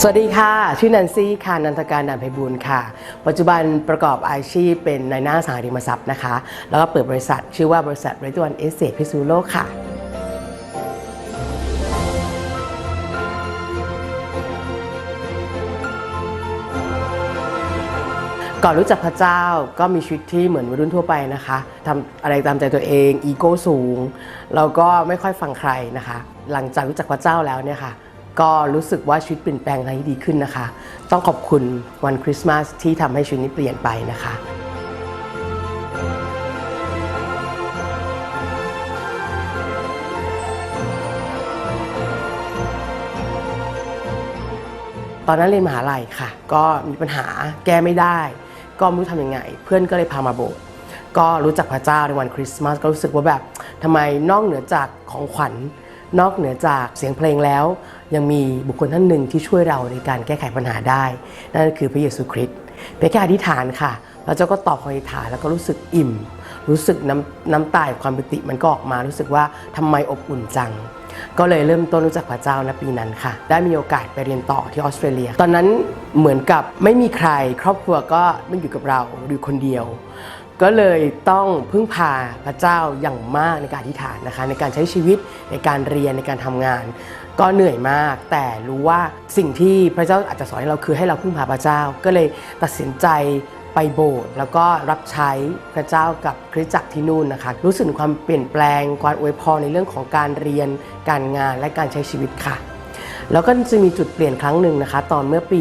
สวัสดีค่ะ ชื่อนันซี่ค่ะนันทการนันไพบูลย์ค่ะ ปัจจุบันประกอบอาชีพเป็นนายหน้าสังหาริมทรัพย์นะคะ แล้วก็เปิดบริษัทชื่อว่าบริษัทเรดวันเอสเซพิซูโลค่ะก่อนรู้จักพระเจ้าก็มีชีวิตที่เหมือนวัยรุ่นทั่วไปนะคะทำอะไรตามใจตัวเอง อีโก้สูง แล้วก็ไม่ค่อยฟังใครนะคะ หลังจากรู้จักพระเจ้าแล้วเนี่ยค่ะ ก็รู้สึกว่าชีวิตเปลี่ยนแปลงในที่ดีขึ้นนะคะ ต้องขอบคุณวันคริสต์มาสที่ทำให้ชีวิตนี้เปลี่ยนไปนะคะตอนนั้นเรียนมหาลัยค่ะ ก็มีปัญหาแก้ไม่ได้ ก็ไม่รู้ทำยังไง เพื่อนก็เลยพามาโบสถ์ก็รู้จักพระเจ้าในวันคริสต์มาสก็รู้สึกว่าแบบทำไมนอกเหนือจากของขวัญ นอกเหนือจากเสียงเพลงแล้ว ยังมีบุคคลท่านหนึ่งที่ช่วยเราในการแก้ไขปัญหาได้ นั่นก็คือพระเยซูคริสต์เพียงแค่อธิษฐานค่ะ แล้วเจ้าก็ตอบคำอธิษฐานแล้วก็รู้สึกอิ่ม รู้สึกน้ำน้ำตาแห่งความปิติมันก็ออกมารู้สึกว่าทำไมอบอุ่นจัง ก็เลยเริ่มต้นรู้จักพระเจ้าณปีนั้นค่ะ ได้มีโอกาสไปเรียนต่อที่ออสเตรเลีย ตอนนั้นเหมือนกับไม่มีใครครอบครัวก็ไม่อยู่กับเราอยู่คนเดียว ก็เลยต้องพึ่งพาพระเจ้าอย่างมากในการอธิษฐานนะคะ ในการใช้ชีวิตในการเรียนในการทำงาน ก็เหนื่อยมาก แต่รู้ว่าสิ่งที่พระเจ้าอาจจะสอนให้เราคือให้เราพึ่งพาพระเจ้า ก็เลยตัดสินใจไปโบสถ์แล้วก็รับใช้พระเจ้ากับคริสตจักรที่นู่นนะคะ รู้สึกความเปลี่ยนแปลงการอวยพรในเรื่องของการเรียนการงานและการใช้ชีวิตค่ะ แล้วก็จะมีจุดเปลี่ยนครั้งหนึ่งนะคะ ตอนเมื่อปี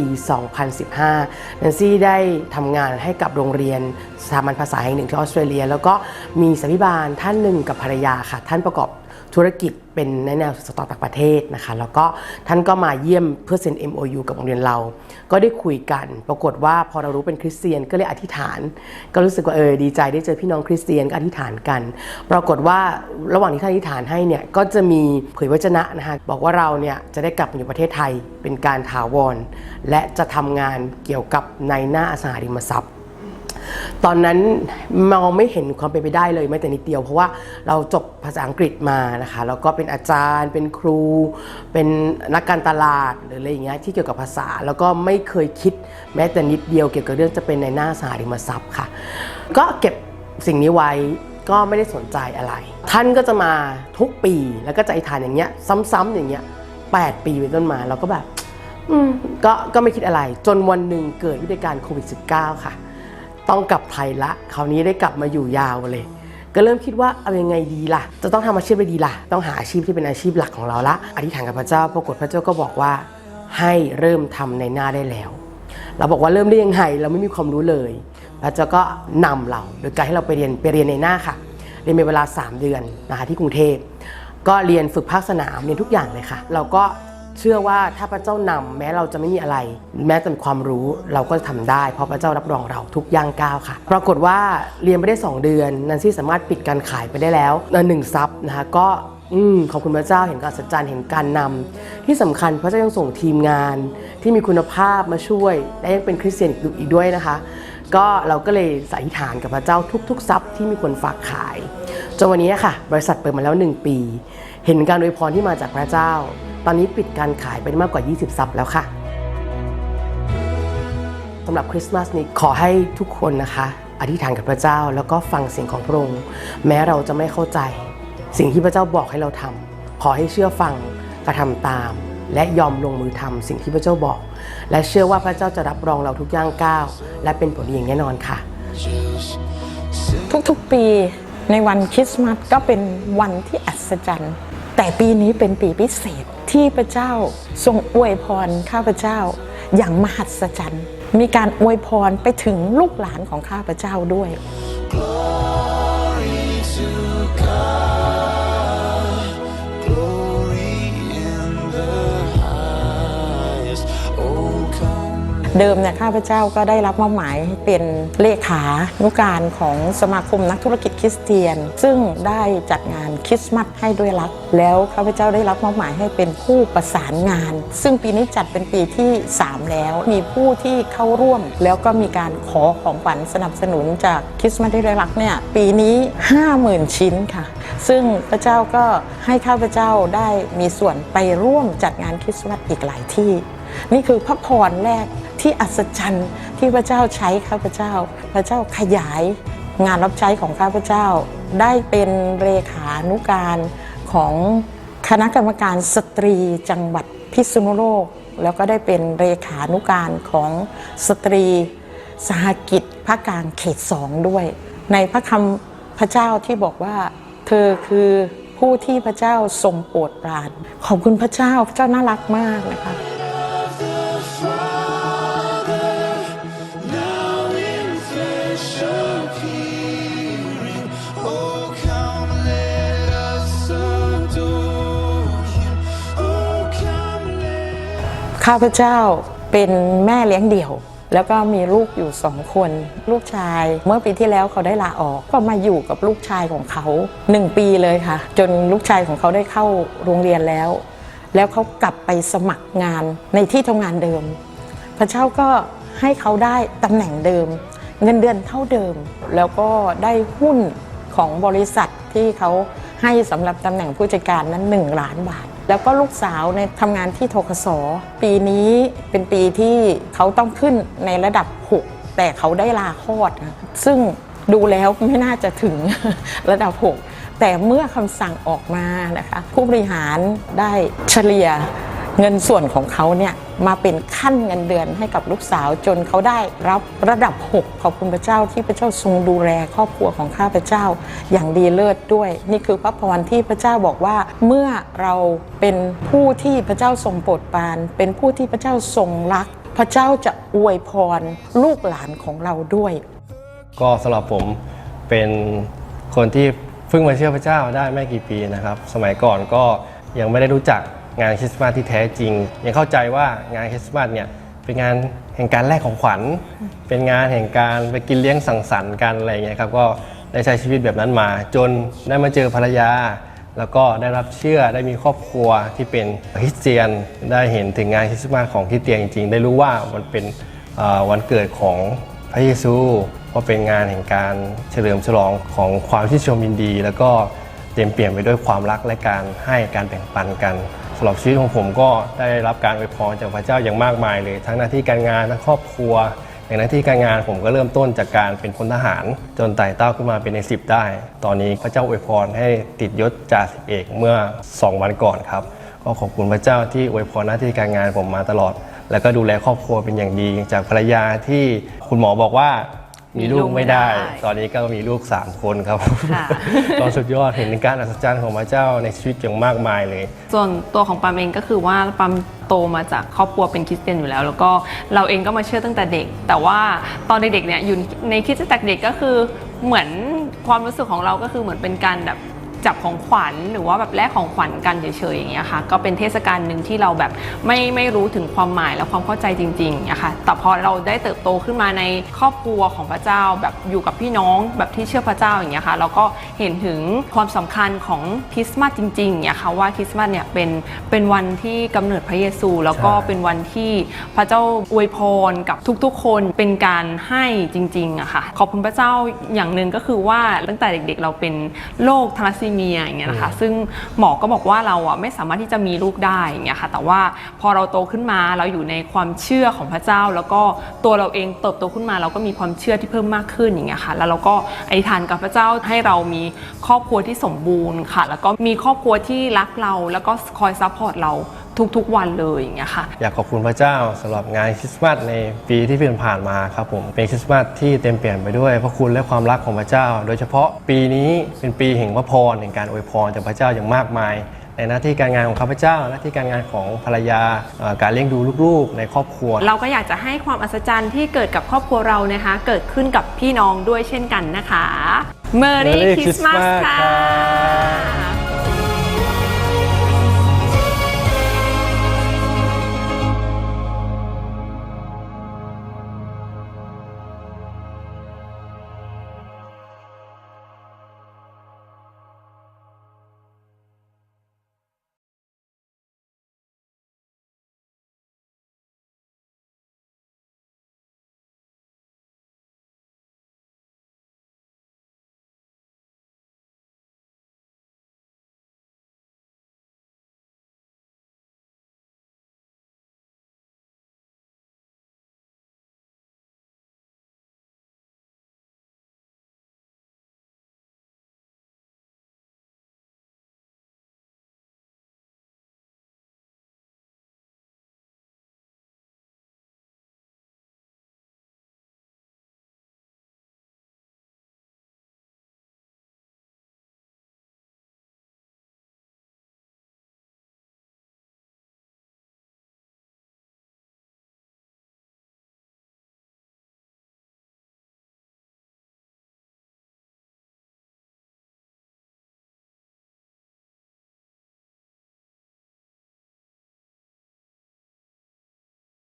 2015นันซี่ได้ทำงานให้กับโรงเรียนสถาบันภาษาแห่งหนึ่งที่ออสเตรเลีย แล้วก็มีสัมพิบาลท่านหนึ่งกับภรรยาค่ะ ท่านประกอบ ธุรกิจเป็นในแนวสตอร์ต่างประเทศนะคะแล้วก็ท่านก็มาเยี่ยมเพื่อเซ็น MOU กับโรงเรียนเรา ก็ได้คุยกัน ปรากฏว่าพอเรารู้เป็นคริสเตียนก็เลยอธิษฐาน ก็รู้สึกว่าเออดีใจได้เจอพี่น้องคริสเตียนก็อธิษฐานกัน ปรากฏว่าระหว่างที่ท่านอธิษฐานให้เนี่ยก็จะมีเผยวจนะนะคะบอกว่าเราเนี่ยจะได้กลับมาอยู่ประเทศไทยเป็นการถาวรและจะทำงานเกี่ยวกับในหน้าอสังหาริมทรัพย์ ตอนนั้นมองไม่เห็นความเป็นไปได้เลยแม้แต่นิดเดียว เพราะว่าเราจบภาษาอังกฤษมานะคะแล้วก็เป็นอาจารย์ เป็นครู เป็นนักการตลาดหรืออะไรอย่างเงี้ยที่เกี่ยวกับภาษา แล้วก็ไม่เคยคิดแม้แต่นิดเดียวเกี่ยวกับเรื่องจะเป็นในหน้าสาริมทรัพย์ค่ะ ก็เก็บสิ่งนี้ไว้ก็ไม่ได้สนใจอะไร ท่านก็จะมาทุกปีแล้วก็จะอธิษฐานอย่างเงี้ย ซ้ำๆอย่างเงี้ยแปดปีเป็นต้นมาเราก็แบบก็ก็ไม่คิดอะไรจนวันหนึ่งเกิดวิกฤตการณ์โควิด -19 ค่ะ ต้องกลับไทยละ คราวนี้ได้กลับมาอยู่ยาวเลย ก็เริ่มคิดว่าเอายังไงดีล่ะ จะต้องทำอาชีพอะไรดีล่ะ ต้องหาอาชีพที่เป็นอาชีพหลักของเราละ อธิษฐานกับพระเจ้า ปรากฏพระเจ้าก็บอกว่า ให้เริ่มทำในหน้าได้แล้ว เราบอกว่าเริ่มได้ยังไงเราไม่มีความรู้เลย พระเจ้าก็นำเราโดยการให้เราไปเรียนไปเรียนในหน้าค่ะ เรียนเป็นเวลา 3 เดือนนะคะที่กรุงเทพ ก็เรียนฝึกภาคสนามเรียนทุกอย่างเลยค่ะ เราก็ เชื่อว่าถ้าพระเจ้านำแม้เราจะไม่มีอะไร แม้แต่ความรู้เราก็จะทำได้ เพราะพระเจ้ารับรองเราทุกย่างก้าวค่ะ ปรากฏว่าเรียนไปได้ 2 เดือน นันซี่สามารถปิดการขายไปได้แล้วหนึ่งซับนะคะก็อืมขอบคุณพระเจ้าเห็นการสัจจรเห็นการนำที่สำคัญพระเจ้ายังส่งทีมงาน ที่มีคุณภาพมาช่วย และยังเป็นคริสเตียนอีกด้วยนะคะ ก็เราก็เลยสาธิษฐานกับพระเจ้าทุกๆทรัพย์ที่มีคนฝากขายจนวันนี้ค่ะ บริษัทเปิดมาแล้ว 1 ปี เห็นการอวยพรที่มาจากพระเจ้า ตอนนี้ปิดการขายไปได้มากกว่า 20 ซับแล้วค่ะสำหรับคริสต์มาสนี้ขอให้ทุกคนนะคะ อธิษฐานกับพระเจ้าแล้วก็ฟังเสียงของพระองค์ แม้เราจะไม่เข้าใจ สิ่งที่พระเจ้าบอกให้เราทำขอให้เชื่อฟังกระทำตาม และยอมลงมือทำสิ่งที่พระเจ้าบอก และเชื่อว่าพระเจ้าจะรับรองเราทุกย่างก้าวและเป็นผลดีอย่างแน่นอนค่ะ ทุกๆปีในวันคริสต์มาสก็เป็นวันที่อัศจรรย์ แต่ปีนี้เป็นปีพิเศษที่พระเจ้าทรงอวยพรข้าพเจ้า อย่างมหัศจรรย์ มีการอวยพรไปถึงลูกหลานของข้าพเจ้าด้วย เดิมเนี่ยข้าพเจ้าก็ได้รับมอบหมายเป็นเลขานุการของสมาคมนักธุรกิจคริสเตียน ซึ่งได้จัดงานคริสต์มาสให้ด้วยรัก แล้วข้าพเจ้าได้รับมอบหมายให้เป็นผู้ประสานงาน ซึ่งปีนี้จัดเป็นปีที่ 3 แล้ว มีผู้ที่เข้าร่วม แล้วก็มีการขอของขวัญสนับสนุนจากคริสต์มาสให้ด้วยรักเนี่ยปีนี้ 50,000 ชิ้นค่ะ ซึ่งพระเจ้าก็ให้ข้าพเจ้าได้มีส่วนไปร่วมจัดงานคริสต์มาสอีกหลายที่ นี่คือพระพรแรกที่อัศจรรย์ที่พระเจ้าใช้ข้าพเจ้า พระเจ้าขยายงานรับใช้ของข้าพเจ้า ได้เป็นเลขานุการของคณะกรรมการสตรีจังหวัดพิษณุโลก แล้วก็ได้เป็นเลขานุการของสตรีสหกิจภาคกลางเขตสองด้วย ในพระคำพระเจ้าที่บอกว่า เธอคือผู้ที่พระเจ้าทรงโปรดปราน ขอบคุณพระเจ้าพระเจ้าน่ารักมากนะคะ ข้าพเจ้าเป็นแม่เลี้ยงเดี่ยว แล้วก็มีลูกอยู่สองคน ลูกชายเมื่อปีที่แล้วเขาได้ลาออก ก็มาอยู่กับลูกชายของเขาหนึ่งปีเลยค่ะ จนลูกชายของเขาได้เข้าโรงเรียนแล้ว แล้วเขากลับไปสมัครงานในที่ทำงานเดิม พระเจ้าก็ให้เขาได้ตำแหน่งเดิม เงินเดือนเท่าเดิม แล้วก็ได้หุ้นของบริษัทที่เขาให้สำหรับตำแหน่งผู้จัดการนั้น1ล้านบาท แล้วก็ลูกสาวในทำงานที่ทกศปีนี้เป็นปีที่เขาต้องขึ้นในระดับ 6 แต่เขาได้ลาคลอด ซึ่งดูแล้วไม่น่าจะถึงระดับ 6 แต่เมื่อคำสั่งออกมานะคะ ผู้บริหารได้เฉลี่ย เงินส่วนของเขาเนี่ยมาเป็นขั้นเงินเดือนให้กับลูกสาวจนเขาได้รับระดับ 6 ขอบคุณพระเจ้าที่พระเจ้าทรงดูแลครอบครัวของข้าพระเจ้าอย่างดีเลิศด้วย นี่คือพระพรที่พระเจ้าบอกว่า เมื่อเราเป็นผู้ที่พระเจ้าทรงโปรดปราน เป็นผู้ที่พระเจ้าทรงรัก พระเจ้าจะอวยพรลูกหลานของเราด้วย ก็สำหรับผมเป็นคนที่เพิ่งมาเชื่อพระเจ้าได้ไม่กี่ปีนะครับ สมัยก่อนก็ยังไม่ได้รู้จัก งานคริสต์มาสที่แท้จริง ยังเข้าใจว่างานคริสต์มาสเนี่ยเป็นงานแห่งการแลกของขวัญ เป็นงานแห่งการไปกินเลี้ยงสังสรรค์กันอะไรอย่างเงี้ยครับก็ได้ใช้ชีวิตแบบนั้นมา จนได้มาเจอภรรยา แล้วก็ได้รับเชื่อได้มีครอบครัวที่เป็นคริสเตียน ได้เห็นถึงงานคริสต์มาสของคริสเตียนจริงๆ ได้รู้ว่ามันเป็นวันเกิดของพระเยซูว่าเป็นงานแห่งการเฉลิมฉลองของความที่ชมยินดี แล้วก็เต็มเปลี่ยนไปด้วยความรักและการให้การแบ่งปันกัน สำหรับชีวิตของผมก็ได้รับการอวยพรจากพระเจ้าอย่างมากมายเลย ทั้งหน้าที่การงานทั้งครอบครัวอย่างหน้าที่การงานผมก็เริ่มต้นจากการเป็นพลทหาร จนไต่เต้าขึ้นมาเป็นในสิบได้ ตอนนี้พระเจ้าอวยพรให้ติดยศจ่าสิบเอกเมื่อ 2 วันก่อนครับก็ขอบคุณพระเจ้าที่อวยพรหน้าที่การงานผมมาตลอด แล้วก็ดูแลครอบครัวเป็นอย่างดีจากภรรยาที่คุณหมอบอกว่า มีลูกไม่ได้มีลูกไม่ได้ ตอนนี้ก็มีลูก 3 คนครับค่ะตอนสุดยอดเห็นการอัศจรรย์ของพระเจ้าในชีวิตอย่างมากมายเลย ส่วนตัวของปามเองก็คือว่าปามโตมาจากครอบครัวเป็นคริสเตียนอยู่แล้ว แล้วก็เราเองก็มาเชื่อตั้งแต่เด็ก แต่ว่าตอนเด็กๆเนี่ยอยู่ในคริสตจักรเด็กก็คือเหมือนความรู้สึกของเราก็คือเหมือนเป็นการแบบ จับของขวัญหรือว่าแบบแลกของขวัญกันเฉยๆอย่างเงี้ยค่ะก็เป็นเทศกาลหนึ่งที่เราแบบไม่ไม่รู้ถึงความหมายและความเข้าใจจริงๆนะคะแต่พอเราได้เติบโตขึ้นมาในครอบครัวของพระเจ้า แบบอยู่กับพี่น้องแบบที่เชื่อพระเจ้าอย่างเงี้ยค่ะเราก็เห็นถึงความสำคัญของคริสต์มาสจริงๆอย่างเงี้ยค่ะว่าคริสต์มาสเนี่ยเป็นเป็นวันที่กำเนิดพระเยซู แล้วก็ใช่เป็นวันที่พระเจ้าอวยพรกับทุกๆ คนเป็นการให้จริงๆอะค่ะขอบคุณพระเจ้าอย่างหนึ่งก็คือว่าตั้งแต่เด็กๆ เราเป็นโรคทาลัสซีเมียอย่างเงี้ยนะคะ ซึ่งหมอก็บอกว่าเราอะไม่สามารถที่จะมีลูกได้อย่างเงี้ยค่ะ แต่ว่าพอเราโตขึ้นมาเราอยู่ในความเชื่อของพระเจ้า แล้วก็ตัวเราเองเติบโตขึ้นมา เราก็มีความเชื่อที่เพิ่มมากขึ้นอย่างเงี้ยค่ะ แล้วเราก็อธิษฐานกับพระเจ้าให้เรามีครอบครัวที่สมบูรณ์ค่ะ แล้วก็มีครอบครัวที่รักเราแล้วก็คอยซัพพอร์ตเรา ทุกๆวันเลยอย่างเงี้ยค่ะ อยากขอบคุณพระเจ้าสำหรับงานคริสต์มาสในปีที่ผ่านมาครับผมเป็นคริสต์มาสที่เต็มเปลี่ยนไปด้วยพระคุณและความรักของพระเจ้า โดยเฉพาะปีนี้เป็นปีแห่งพระพรแห่งการอวยพรจากพระเจ้าอย่างมากมาย ในหน้าที่การงานของข้าพเจ้า หน้าที่การงานของภรรยาเอ่อการเลี้ยงดูลูกๆ ในครอบครัว เราก็อยากจะให้ความอัศจรรย์ที่เกิดกับครอบครัวเรานะคะ เกิดขึ้นกับพี่น้องด้วยเช่นกันนะคะ Merry Merry Christmas Christmas ค่ะครับ